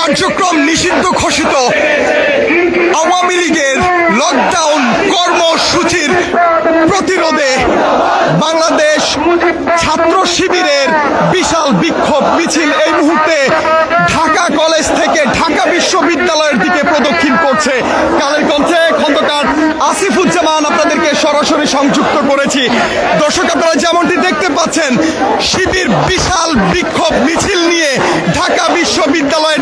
কার্যক্রম নিষিদ্ধ ঘোষিত। আওয়ামী লীগের লকডাউন কর্মসূচির প্রতিরোধে বাংলাদেশ ছাত্র শিবিরের বিশাল বিক্ষোভ মিছিল এই মুহূর্তে ঢাকা কলেজ থেকে ঢাকা বিশ্ববিদ্যালয়ের দিকে প্রদক্ষিণ করছে। কালের কণ্ঠে খন্দকার আসিফুজ্জামান আপনাদেরকে সরাসরি সংযুক্ত করেছি। দর্শক আপনারা যেমনটি দেখতে পাচ্ছেন, শিবির বিশাল বিক্ষোভ মিছিল নিয়ে ঢাকা বিশ্ববিদ্যালয়ের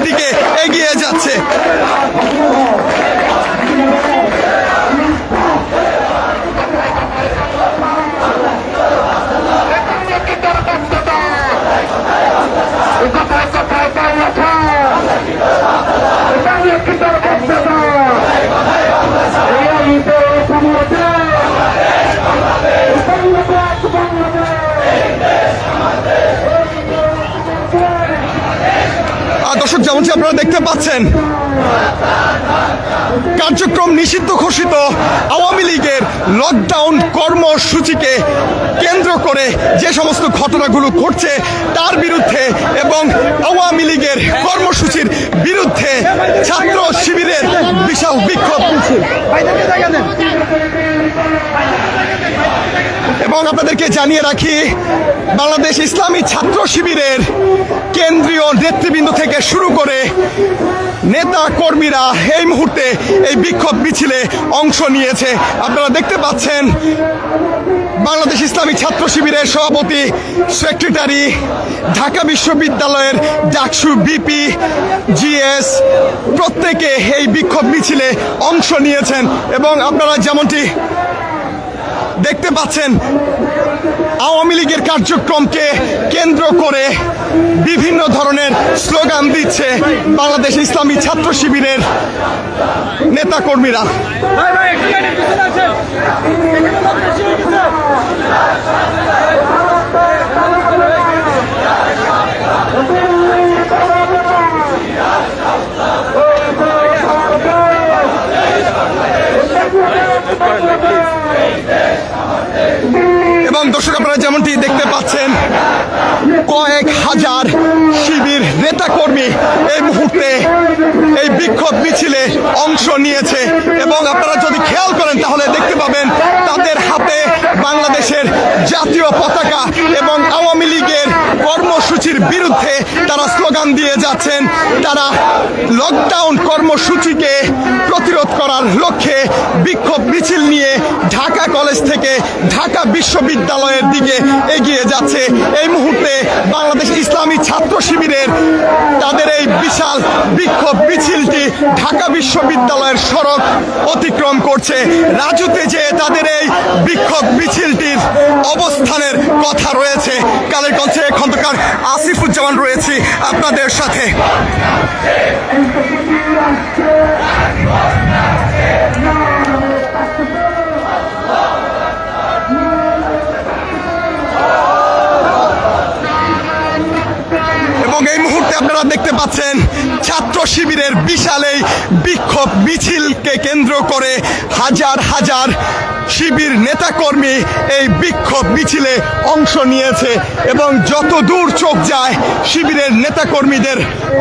দর্শক যেমনটি আপনারা দেখতে পাচ্ছেন কার্যক্রম নিষিদ্ধ ঘোষিত আওয়ামী লীগের লকডাউন কর্মসূচিকে কেন্দ্র করে যে সমস্ত ঘটনাগুলো ঘটছে তার বিরুদ্ধে এবং আওয়ামী লীগের কর্মসূচির বিরুদ্ধে ছাত্র শিবিরের বিশাল বিক্ষোভ। এবং আপনাদেরকে জানিয়ে রাখি, বাংলাদেশ ইসলামী ছাত্র শিবিরের কেন্দ্রীয় নেতৃবৃন্দ থেকে শুরু করে নেতা কর্মীরা এই মুহূর্তে এই বিক্ষোভ মিছিলে অংশ নিয়েছে। আপনারা দেখতে পাচ্ছেন, বাংলাদেশ ইসলামী ছাত্র শিবিরের সভাপতি, সেক্রেটারি, ঢাকা বিশ্ববিদ্যালয়ের ডাকসু বিপি জিএস, প্রত্যেকে এই বিক্ষোভ মিছিলে অংশ নিয়েছেন এবং আপনারা যেমনটি দেখতে পাচ্ছেন আওয়ামী লীগের কার্যক্রমকে কেন্দ্র করে বিভিন্ন ধরনের স্লোগান দিচ্ছে বাংলাদেশ ইসলামী ছাত্র শিবিরের নেতাকর্মীরা। ভাই এবং দর্শক আপনারা যেমনটি দেখতে পাচ্ছেন কয়েক হাজার শিবির নেতাকর্মী এই মুহূর্তে এই বিক্ষোভ মিছিলে অংশ নিয়েছে এবং আপনারা যদি খেয়াল করেন তাহলে দেখতে পাবেন তাদের হাতে বাংলাদেশের জাতীয় পতাকা এবং আওয়ামী লীগের কর্মসূচির বিরুদ্ধে তারা স্লোগান দিয়ে যাচ্ছেন। তারা লকডাউন কর্মসূচিকে প্রতিরোধ করার লক্ষ্যে বিক্ষোভ মিছিল নিয়ে ঢাকা কলেজ থেকে ঢাকা বিশ্ববিদ্যালয়ের দিকে এগিয়ে যাচ্ছে। এই মুহূর্তে বাংলাদেশ ইসলামী ছাত্র শিবিরের তাদের এই বিশাল বিক্ষোভ মিছিলটি ঢাকা বিশ্ববিদ্যালয়ের সড়ক অতিক্রম করছে। রাজুতে যে তাদের এই বিক্ষোভ মিছিলটির অবস্থানের কথা রয়েছে, কালের খন্দকার আসিফুজ্জামান রয়েছি আপনাদের সাথে। বিক্ষোভ মিছিলকে কেন্দ্র করে হাজার হাজার শিবির নেতাকর্মী এই বিক্ষোভ মিছিলে অংশ নিয়েছে এবং যত দূর চোখ যায় শিবিরের নেতাকর্মীদের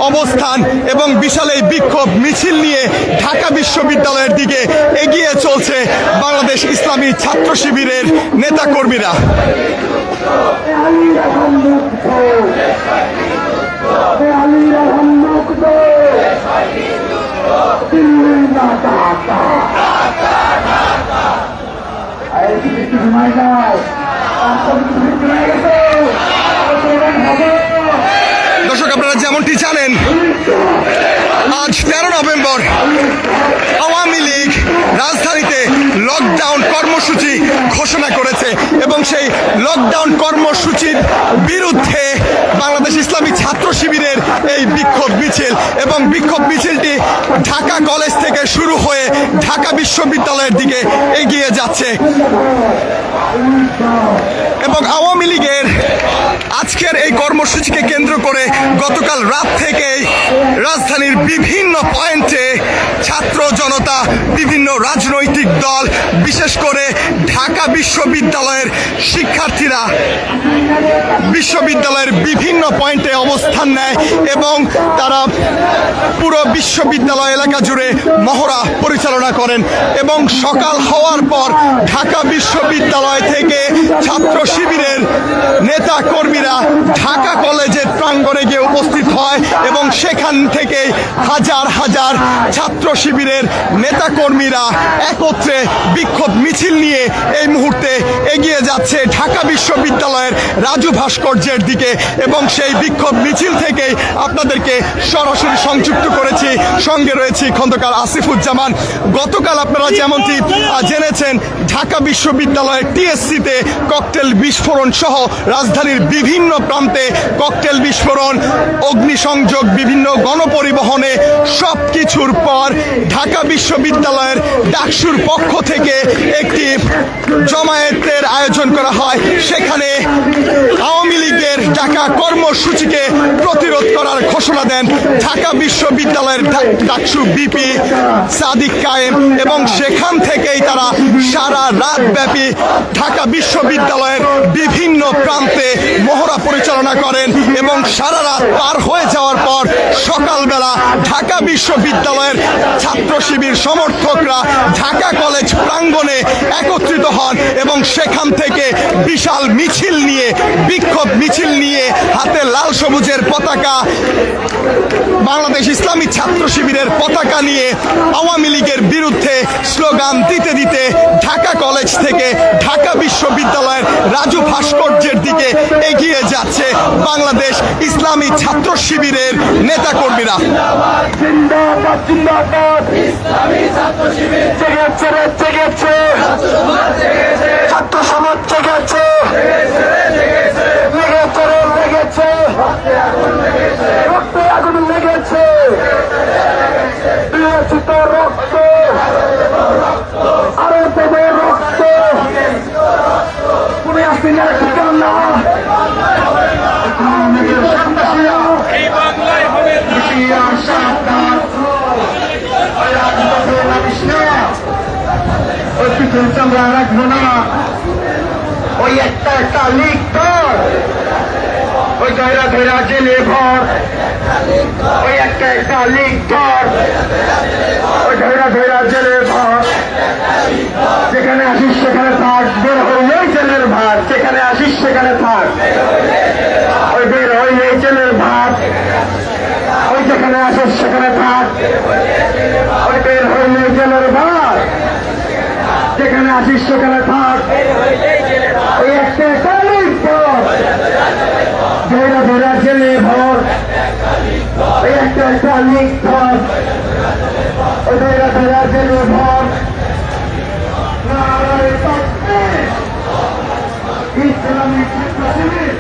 অবস্থান এবং বিশাল এই বিক্ষোভ মিছিল নিয়ে ঢাকা বিশ্ববিদ্যালয়ের দিকে এগিয়ে চলছে বাংলাদেশ ইসলামী ছাত্র শিবিরের নেতাকর্মীরা। দিল্লি না ঢাকা কিছু সময় নাই গেছে হবে দর্শক, আপনারা যেমনটি জানেন, আজ তেরো নভেম্বর আওয়ামী লীগ রাজধানীতে লকডাউন কর্মসূচি ঘোষণা করেছে এবং সেই লকডাউন কর্মসূচির বিরুদ্ধে বাংলাদেশ ইসলামী ছাত্র শিবিরের এই বিক্ষোভ মিছিল এবং বিক্ষোভ মিছিলটি ঢাকা কলেজ থেকে শুরু হয়ে ঢাকা বিশ্ববিদ্যালয়ের দিকে এগিয়ে যাচ্ছে। এবং আওয়ামী লীগের আজকের এই কর্মসূচিকে কেন্দ্র করে গতকাল রাত থেকেই রাজধানীর বিভিন্ন পয়েন্টে ছাত্র জনতা, বিভিন্ন রাজনৈতিক দল, বিশেষ করে ঢাকা বিশ্ববিদ্যালয়ের শিক্ষার্থীরা বিশ্ববিদ্যালয়ের বিভিন্ন পয়েন্টে অবস্থান নেয় এবং তারা পুরো বিশ্ববিদ্যালয় এলাকা জুড়ে মহড়া পরিচালনা করেন এবং সকাল হওয়ার পর ঢাকা বিশ্ববিদ্যালয় থেকে ছাত্র শিবিরের নেতা কর্মীরা ঢাকা কলেজের প্রাঙ্গণে গিয়ে উপস্থিত হয় এবং সেখান থেকে হাজার হাজার ছাত্র শিবিরের নেতা কর্মীরা একত্রে বিক্ষোভ মিছিল নিয়ে এই মুহূর্তে এগিয়ে যাচ্ছে ঢাকা বিশ্ববিদ্যালয়ের রাজু ভাস্কর্যের দিকে এবং সেই বিক্ষোভ মিছিল থেকেই আপনাদেরকে সরাসরি সংযুক্ত করেছি। সঙ্গে রয়েছি খন্দকার আসিফুজ্জামান। গতকাল আপনারা যেমনটি জেনেছেন ঢাকা বিশ্ববিদ্যালয়ের টিএসসিতে ককটেল বিস্ফোরণ সহ রাজধানীর বিভিন্ন প্রান্তে ককটেল বিস্ফোরণ অগ্নিসংযোগ বিভিন্ন গণপরিবহনে সব কিছুর পর ঢাকা বিশ্ববিদ্যালয়ের ডাকসুর পক্ষ থেকে একটি জমায়েতের আয়োজন করা হয়। সেখানে আওয়ামী লীগের ডাকা কর্মসূচিকে প্রতিরোধ করার ঘোষণা দেন ঢাকা বিশ্ববিদ্যালয়ের ডাকসু বিপি সাদিক কায়েম এবং সেখান থেকেই তারা সারা রাত ব্যাপী ঢাকা বিশ্ববিদ্যালয়ের বিভিন্ন প্রান্তে মহড়া পরিচালনা করেন। এবং সারা রাত পার হয়ে যাওয়ার পর সকালবেলা ঢাকা বিশ্ববিদ্যালয়ের ছাত্র শিবির সমর্থকরা ঢাকা কলেজ প্রাঙ্গণে একত্রিত হন এবং সেখান থেকে বিশাল মিছিল নিয়ে বিক্ষোভ মিছিল নিয়ে হাতে লাল সবুজের পতাকা বাংলাদেশ ইসলামী ছাত্র শিবিরের পতাকা নিয়ে আওয়ামী লীগের বিরুদ্ধে স্লোগান দিতে দিতে ঢাকা কলেজ থেকে ঢাকা বিশ্ববিদ্যালয়ের রাজু ভাস্কর্যের দিকে এগিয়ে যাচ্ছে বাংলাদেশ। ইসলামী ছাত্র শিবিরের নেতা কর্মীরা ছাত্র সমাজ জেগেছে। লেগেছে আগুন লেগেছে দিয়েছি তো রক্ত আরও দেবে রক্ত পুনে আসিনের ঠিকানা আমাদের সন্ত্রাসীরা এই বাংলায় হবে Rusia সাবধান ওই রাজপথে নামিস না ওই পিছন চামড়া রাখব না ওই একটা একটা লিক ধর ওই ধৈরা ধৈরা জেলে ভর ওই একটা একটা লিক ধর। ওই ধৈরা ধৈরা জেলে ভর যেখানে আসিস সেখানে থাক। বের হইলেই জেলের ভাত যেখানে আসিস সেখানে থাক। ওই বের হইলেই জেলের ভাত ওই যেখানে আসিস সেখানে থাক। ওই বের হইলে জেলের ভাত যেখানে আসিস সেখানে থাক। ওই একটা কালিক পথ ধৈরা। ধৈরা জেলে ভর। ওই একটা কালিক ধর ওই ধৈরা ধৈরা জেলে ভর। ইসলামী ছাত্র শিবির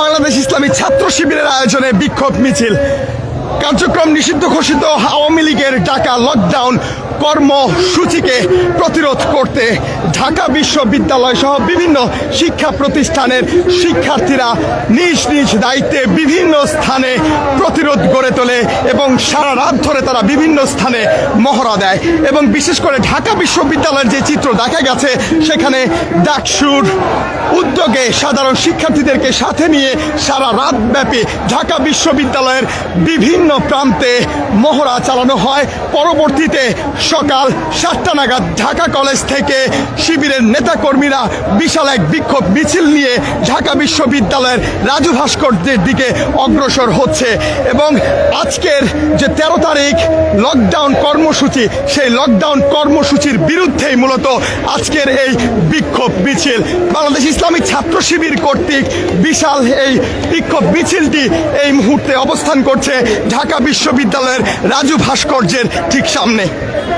বাংলাদেশ ইসলামী ছাত্র শিবিরের আয়োজনে বিক্ষোভ মিছিল। কার্যক্রম নিষিদ্ধ ঘোষিত আওয়ামী লীগের ডাকা লকডাউন কর্মসূচিকে প্রতিরোধ করতে ঢাকা বিশ্ববিদ্যালয় সহ বিভিন্ন শিক্ষা প্রতিষ্ঠানের শিক্ষার্থীরা নিজ নিজ দায়িত্বে বিভিন্ন স্থানে প্রতিরোধ গড়ে তোলে এবং সারা রাত ধরে তারা বিভিন্ন স্থানে মহড়া দেয়। এবং বিশেষ করে ঢাকা বিশ্ববিদ্যালয়ের যে চিত্র দেখা গেছে, সেখানে ডাকসুর উদ্যোগে সাধারণ শিক্ষার্থীদেরকে সাথে নিয়ে সারা রাত ব্যাপী ঢাকা বিশ্ববিদ্যালয়ের বিভিন্ন প্রান্তে মহড়া চালানো হয়। পরবর্তীতে সকাল সাতটা নাগাদ ঢাকা কলেজ থেকে শিবিরের নেতাকর্মীরা বিশাল এক বিক্ষোভ মিছিল নিয়ে ঢাকা বিশ্ববিদ্যালয়ের রাজু ভাস্করদের দিকে অগ্রসর হচ্ছে এবং আজকের যে তেরো তারিখ লকডাউন কর্মসূচি, সেই লকডাউন কর্মসূচির বিরুদ্ধেই মূলত আজকের এই বিক্ষোভ মিছিল। বাংলাদেশ ইসলামী ছাত্র শিবির কর্তৃক বিশাল এই বিক্ষোভ মিছিলটি এই মুহূর্তে অবস্থান করছে ঢাকা বিশ্ববিদ্যালয়ের রাজু ভাস্কর্যের ঠিক সামনে।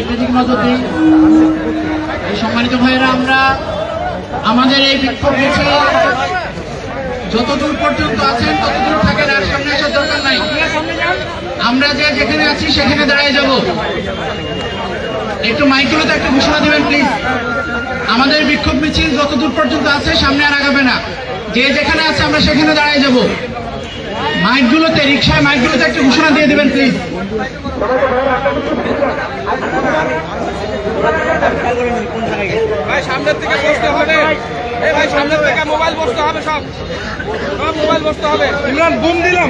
একটু দিক নজর এই সম্মানিত ভাইয়েরা আমরা আমাদের এই বিক্ষোভ মিছিল যতদূর পর্যন্ত আছেন, ততদূর থাকেন আর সামনে আসার দরকার নাই। আমরা যে যেখানে আছি, সেখানে দাঁড়িয়ে যাব। একটু মাইক্রোতে একটা ঘোষণা দিবেন প্লিজ আমাদের বিক্ষোভ মিছিল যতদূর পর্যন্ত আছে, সামনে আর আগাবে না। যে যেখানে আছে, আমরা সেখানে দাঁড়িয়ে যাব। মাইকগুলোতে রিক্সায় মাইকগুলোতে একটা ঘোষণা দিয়ে দেবেন প্লিজ সামনের থেকে হবে। এই ভাই সামনের থেকে মোবাইল বসতে হবে সব। সব মোবাইল বসতে হবে। ইমরান বুম দিলাম।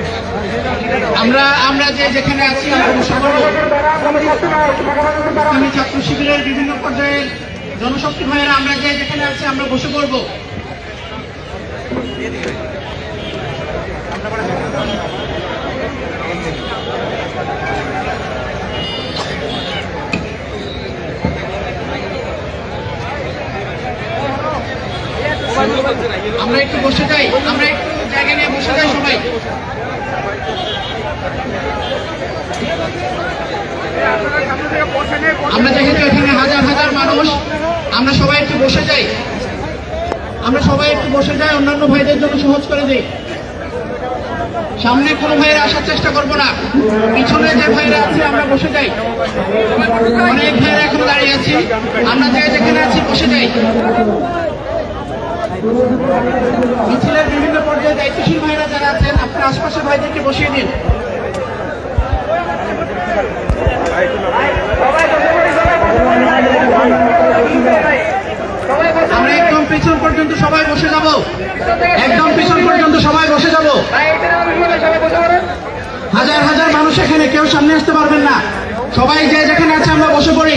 আমরা আমরা যে যেখানে আছি আমরা বসে ছাত্র শিবিরের বিভিন্ন পর্যায়ের জনশক্তি ভাইয়েরা আমরা যে যেখানে আছি আমরা বসে পড়ব। আমরা একটু বসে যাই, আমরা একটু জায়গা নিয়ে বসে যাই সবাই। আমরা যেহেতু এখানে হাজার হাজার মানুষ, আমরা সবাই একটু বসে যাই। আমরা সবাই একটু বসে যাই, অন্যান্য ভাইদের জন্য সহজ করে দিই। সামনে কোনো ভাইয়ের আসার চেষ্টা করব না। পিছনে যে ভাইরা আছে, আমরা বসে যাই। অনেক ভাইয়েরা এখনও দাঁড়িয়ে আছি। আমরা যে যেখানে আছি, বসে যাই। মিছিলের বিভিন্ন পর্যায়ে দায়িত্বশীল ভাইরা যারা আছেন আপনার আশপাশের ভাইদেরকে বসিয়ে দিন। আমরা একদম পিছন পর্যন্ত সবাই বসে যাব। একদম পিছন পর্যন্ত সবাই বসে যাব। হাজার হাজার মানুষ এখানে কেউ সামনে আসতে পারবেন না। সবাই যে যেখানে আছে আমরা বসে পড়ি।